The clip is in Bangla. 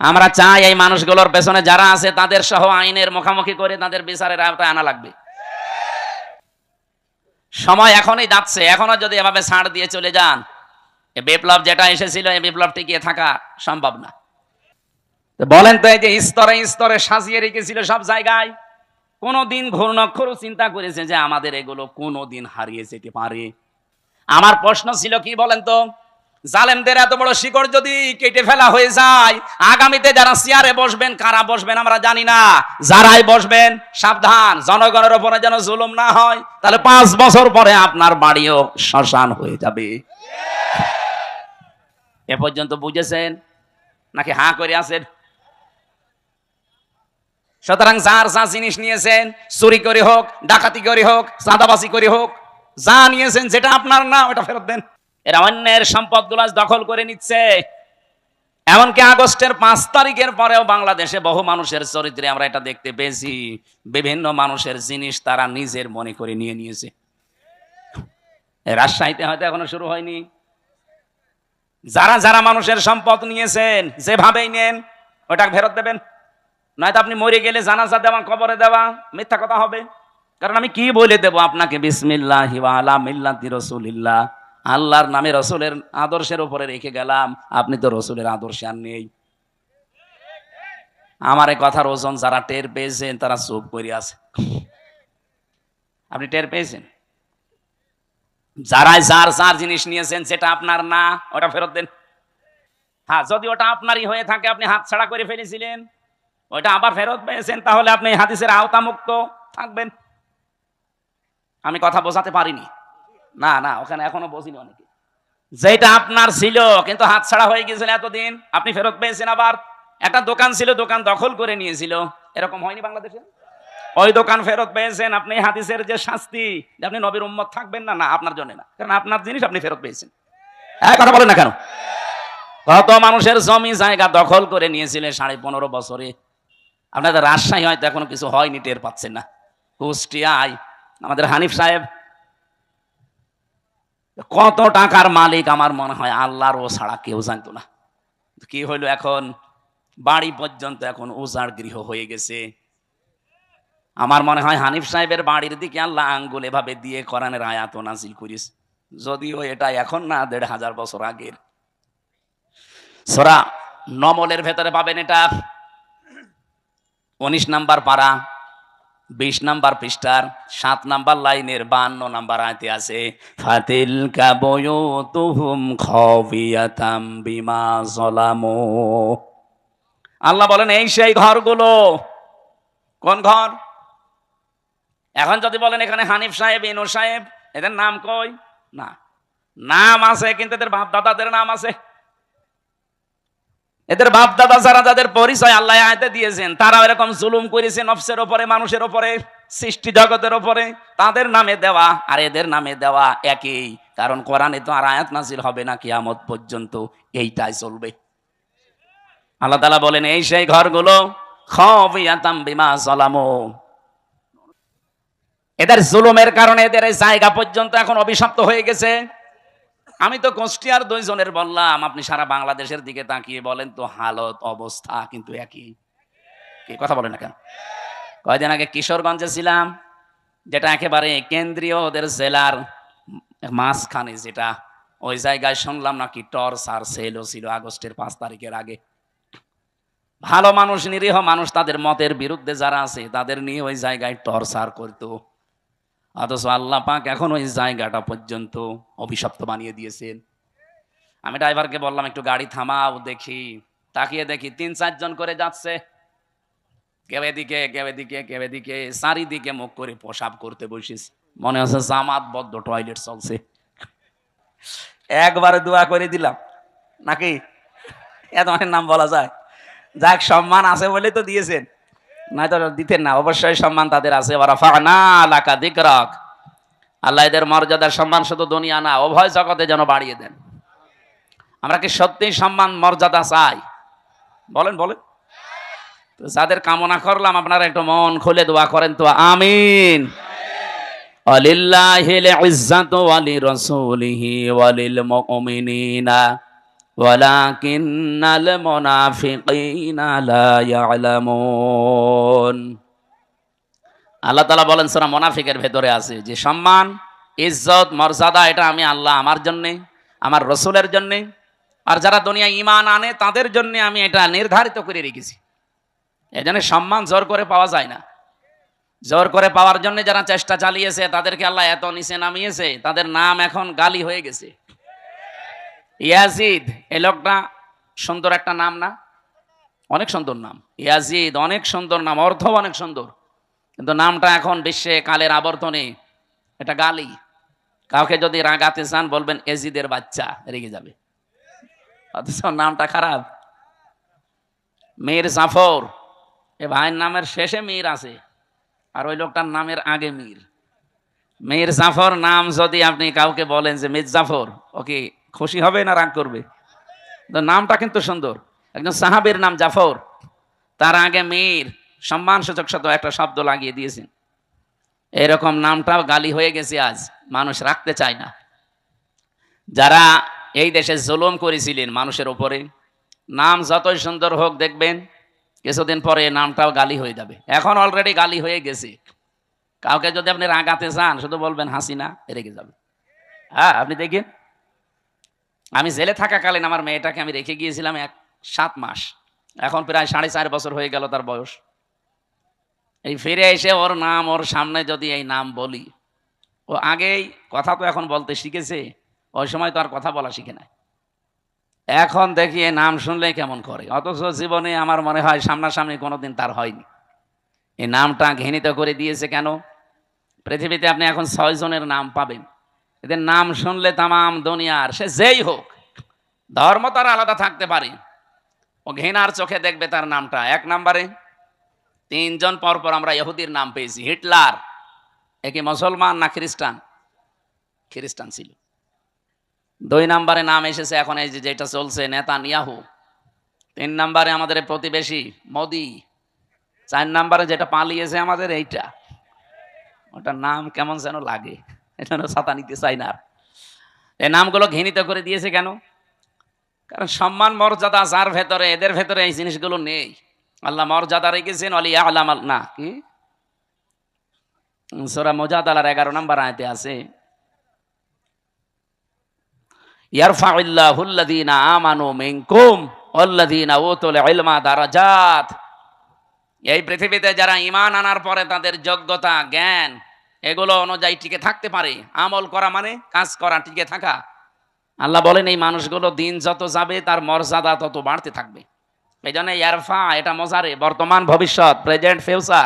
আমরা চাই এই মানুষগুলোর পেছনে যারা আছে, তাদের সহ আইনের মুখোমুখি করে তাদের বিচারের আওতায় আনা লাগবে। সময় এখনই যাচ্ছে। এখনও যদি এভাবে ছাড় দিয়ে চলে যান, এ বিপ্লব যেটা এসেছিল এই বিপ্লব টিকিয়ে থাকা সম্ভব না। বলেন তো, এই যে স্তরে স্তরে সাজিয়ে রেখেছিল সব জায়গায়, কোনোদিন ঘূর্ণক্ষরও চিন্তা করেছে যে আমাদের এগুলো কোনোদিন হারিয়ে যেতে পারে। আমার প্রশ্ন ছিল কি বলেন তো? জালেমদের এত বড় শিকড় যদি কেটে ফেলা হয়ে যায়, আগামীতে যারা চেয়ারে বসবেন, কারা বসবেন আমরা জানি না। যারাই বসবেন, সাবধান, জনগণের উপরে যেন জুলুম না হয়, তাহলে পাঁচ বছর পরে আপনার বাড়িও শ্মশান হয়ে যাবে। এ পর্যন্ত বুঝেছেন? নাকি হাঁ করে আছেন? সুতরাং যার যা জিনিস নিয়েছেন, চুরি করে হোক, ডাকাতি করে হোক, চাঁদাবাজি করে হোক, যা নিয়েছেন, যেটা আপনার না, ওটা ফেরত দেন। এরা অন্যের সম্পদ দখল করে নিচ্ছে। এমনকি আগস্টের পাঁচ তারিখের পরেও বাংলাদেশে বহু মানুষের চরিত্রে আমরা এটা দেখতে পেয়েছি। বিভিন্ন মানুষের জিনিস তারা নিজের মনে করে নিয়ে নিয়েছে। রাজশাহীতে হয়তো এখনও শুরু হয়নি। যারা যারা মানুষের সম্পদ নিয়েছেন, যেভাবেই নেন, ওটা ফেরত দেবেন। নয়তো আপনি মরে গেলে জানাজা দেওয়া, কবরে দেওয়া, মিথ্যা কথা হবে। কারণ আমি কি বলে দেব আপনাকে? বিসমিল্লাহ আলা মিল্লাতি রসুলিল্লাহ। আল্লাহর নামে রসুলের আদর্শের উপরে রেখে গেলাম। আপনি তো রসুলের আদর্শে আর নেই। আমার এই কথার ওজন যারা টের পেয়েছেন, তারা চুপ করে আছে। আপনি টের পেয়েছেন? যারাই যার যার জিনিস নিয়েছেন যেটা আপনার না, ওটা ফেরত দেন। হ্যাঁ যদি ওটা আপনারই হয়ে থাকে, আপনি হাত ছাড়া করে ফেলেছিলেন, ওইটা আবার ফেরত পেয়েছেন, তাহলে আপনি হাদিসের আওতামুক্ত থাকবেন। আমি কথা বোঝাতে পারিনি। না না, ওখানে এখনও বসিনি অনেকে। যেটা আপনার ছিল, কিন্তু হাত ছাড়া হয়ে গেছিল এতদিন, আপনি ফেরত পেয়েছেন আবার। একটা দোকান ছিল, দোকান দখল করে নিয়েছিল। এরকম হয়নি বাংলাদেশে? ওই দোকান ফেরত পেয়েছেন আপনি, হাদিসের যে শাস্তি আপনি নবীর উম্মত থাকবেন না না, আপনার জন্য না। কারণ আপনার জিনিস আপনি ফেরত পেয়েছেন। এক কথা বলেন না কেন? কত মানুষের জমি জায়গা দখল করে নিয়েছিলেন সাড়ে পনেরো বছরে। আপনাদের রাজশাহী হয়তো এখনও কিছু হয়নি, টের পাচ্ছেন না। কুষ্টিয়ায়, আমাদের হানিফ সাহেব কত টাকার মালিক আমার মনে হয় আল্লাহর ও ছাড়া কেউ জানতো না। কি হইল এখন? বাড়ি পর্যন্ত এখন উজাড় গৃহ হয়ে গেছে। আমার মনে হয় হানিফ সাহেবের বাড়ির দিকে আল্লাহ আঙ্গুল এভাবে দিয়ে কোরআনের আয়াত নাজিল করিস। যদিও এটা এখন না, দেড় হাজার বছর আগের। সরা নমলের ভেতরে পাবেন এটা। উনিশ নাম্বার পারা। বিশ নাম্বার পৃষ্ঠার সাত নাম্বার লাইনের বান্ন নাম্বার আয়তে আছে ফাতিল কাবয়ু তুহুম খবিয়াতাম বিমা জলামো আল্লাহ বলেন, এই সেই ঘরগুলো, কোন ঘর? এখন যদি বলেন এখানে হানিফ সাহেব, ইনু সাহেব, এদের নাম কই? না। নাম আছে, কিন্তু এদের বাপ দাদাদের নাম আছে। এদের বাপ দাদা যারা যাদের পরিচয় আল্লাহ আয়তে দিয়েছেন তারা এরকম জুলুম করেছে নফসের ওপরে, মানুষের ওপরে, সৃষ্টি জগতের ওপরে। তাদের নামে দেওয়া আর এদের নামে দেওয়া একই, কারণ কোরআনে তো আর আয়াত নাজিল হবে না কিয়ামত পর্যন্ত, এইটাই চলবে। আল্লাহ তালা বলেন, এই সেই ঘরগুলো সালামো এদের জুলুমের কারণে এদের এই জায়গা পর্যন্ত এখন অভিশপ্ত হয়ে গেছে। আমি তো কুষ্টিয়ার দুইজনের বললাম, আপনি সারা বাংলাদেশের দিকে তাকিয়ে বলেন তো হালত অবস্থা কিন্তু একই। কি কথা বলেন না কেন? কয়দিন আগে কিশোরগঞ্জে ছিলাম, যেটা একেবারে কেন্দ্রীয় ওদের জেলার মাঝখানে যেটা। ওই জায়গায় শুনলাম নাকি টর্চার সেলও ছিল আগস্টের পাঁচ তারিখের আগে। ভালো মানুষ, নিরীহ মানুষ, তাদের মতের বিরুদ্ধে যারা আছে, তাদের নিয়ে ওই জায়গায় টর্চার করতো। অথচ আল্লাহ পাক এখন ওই জায়গাটা পর্যন্ত অভিশপ্ত বানিয়ে দিয়েছেন। আমি ড্রাইভারকে বললাম, একটু গাড়ি থামাও, দেখি। তাকিয়ে দেখি তিন চারজন করে যাচ্ছে। কেউ এদিকে কেউ এদিকে কেউ এদিকে, চারিদিকে মুখ করে পোশাক করতে বসিস। মনে হচ্ছে জামাত বদ্ধ টয়লেট চলছে। একবারে দোয়া করে দিলাম। নাকি? এত অনেক নাম বলা যায়। যাক, সম্মান আছে বলে তো দিয়েছেন। নয়তো দিতেন না। অবশ্যই সম্মান তাদের আছে। ওরা ফানা লাকা দিকরক আল্লাহ এদের মর্যাদার সম্মান শুধু দুনিয়া না অভয় জগতে যেন বাড়িয়ে দেন। আমরা কি সত্যিই সম্মান, মর্যাদা চাই? বলেন বলেন। তো যাদের কামনা করলাম, আপনারা একটু মন খুলে দোয়া করেন তো। আমিন। অলিল্লাহিল ইজ্জাতু ওয়ালি রাসূলিহি ওয়ালিল মুমিনিনা। ولكن المنافقين لا يعلمون আল্লাহ তালা বলেন সোনা মোনাফিকের ভেতরে আছে যে সম্মান ইজ্জত মর্যাদা এটা আমি আল্লাহ আমার জন্যে আমার রসুলের জন্যে আর যারা দুনিয়া ইমান আনে তাদের জন্য আমি এটা নির্ধারিত করে রেখেছি এজন্য সম্মান জোর করে পাওয়া যায় না জোর করে পাওয়ার জন্য যারা চেষ্টা চালিয়েছে তাদেরকে আল্লাহ এত নিচে নামিয়েছে তাদের নাম এখন গালি হয়ে গেছে ইয়াজিদ, এ লোকটা সুন্দর একটা নাম না? অনেক সুন্দর নাম। ইয়াজিদ, অনেক সুন্দর নাম অর্থ অনেক সুন্দর। কিন্তু নামটা এখন বিশ্বে কালের আবর্তনে। এটা গালি। কাউকে যদি রাগাতে চান, বলবেন এজিদের বাচ্চা রেগে যাবে। অথচ নামটা খারাপ। মীর জাফর, এ ভাইয়ের নামের শেষে মীর আছে, আর ওই লোকটার নামের আগে মীর। মীর জাফর নাম যদি আপনি কাউকে বলেন যে মীর জাফর, ওকে খুশি হবে না রাগ করবে? নামটা কিন্তু সুন্দর। একজন সাহাবের নাম জাফর। তার আগে মেয়ের সম্মান সূচক শত একটা শব্দ লাগিয়ে দিয়েছেন। এরকম নামটাও গালি হয়ে গেছে আজ। মানুষ রাখতে চায় না। যারা এই দেশে জুলুম করেছিলেন মানুষের ওপরে নাম যতই সুন্দর হোক দেখবেন, কিছুদিন পরে নামটাও গালি হয়ে যাবে। এখন অলরেডি গালি হয়ে গেছে। কাউকে যদি আপনি রাগাতে চান, শুধু বলবেন হাসিনা রেগে যাবে। হ্যাঁ আপনি দেখেন। আমি জেলে থাকাকালীন আমার মেয়েটাকে আমি রেখে গিয়েছিলাম এক সাত মাস। এখন প্রায় সাড়ে চার বছর হয়ে গেল তার বয়স। এই ফিরে এসে ওর নাম, ওর সামনে যদি এই নাম বলি, ও আগেই কথা তো এখন বলতে শিখেছে, ওই সময় তো আর কথা বলা শিখে নাই। এখন দেখি এই নাম শুনলে কেমন করে। অথচ জীবনে আমার মনে হয় সামনাসামনি কোনোদিন তার হয়নি। এই নামটা ঘৃণিত করে দিয়েছে কেন? পৃথিবীতে আপনি এখন ছয় জনের নাম পাবেন। এদের নাম শুনলে তামাম দুনিয়ার, সে যেই হোক, ধর্ম তার আলাদা থাকতে পারে। ও ঘৃণার চোখে দেখবে তার নামটা। এক নম্বরে, তিনজন পরপর আমরা ইহুদির নাম পেয়েছি। হিটলার একে মুসলমান না খ্রিস্টান? খ্রিস্টান ছিল। দুই নম্বরে নাম এসেছে এখন এই যে যেটা চলছে নেতা নিয়াহু তিন নম্বরে আমাদের প্রতিবেশী মোদি। চার নম্বরে যেটা পালিয়েছে আমাদের এইটা। ওটার নাম কেমন যেন লাগে। এটা ছাতা নিতে চাই না। এই নামগুলো ঘৃণিত করে দিয়েছে কেন? কারণ সম্মান, মর্যাদা যার ভেতরে, এদের ভেতরে এই জিনিসগুলো নেই। আল্লাহ মর্যাদা রেখেছেন, অলি আলাম না, কি? সোরা মজাদালার এগারো নম্বর আয়তে আছে যারা ইমান আনার পরে তাদের যোগ্যতা, জ্ঞান এগুলো অনুযায়ী টিকে থাকতে পারে। আমল করা মানে কাজ করা, টিকে থাকা। আল্লাহ বলেন, এই মানুষগুলো দিন যত যাবে, তার মর্যাদা তত বাড়তে থাকবে। এই জন্য ইয়ারফা, এটা মজারে। বর্তমান, ভবিষ্যৎ, প্রেজেন্ট, ফিউচার।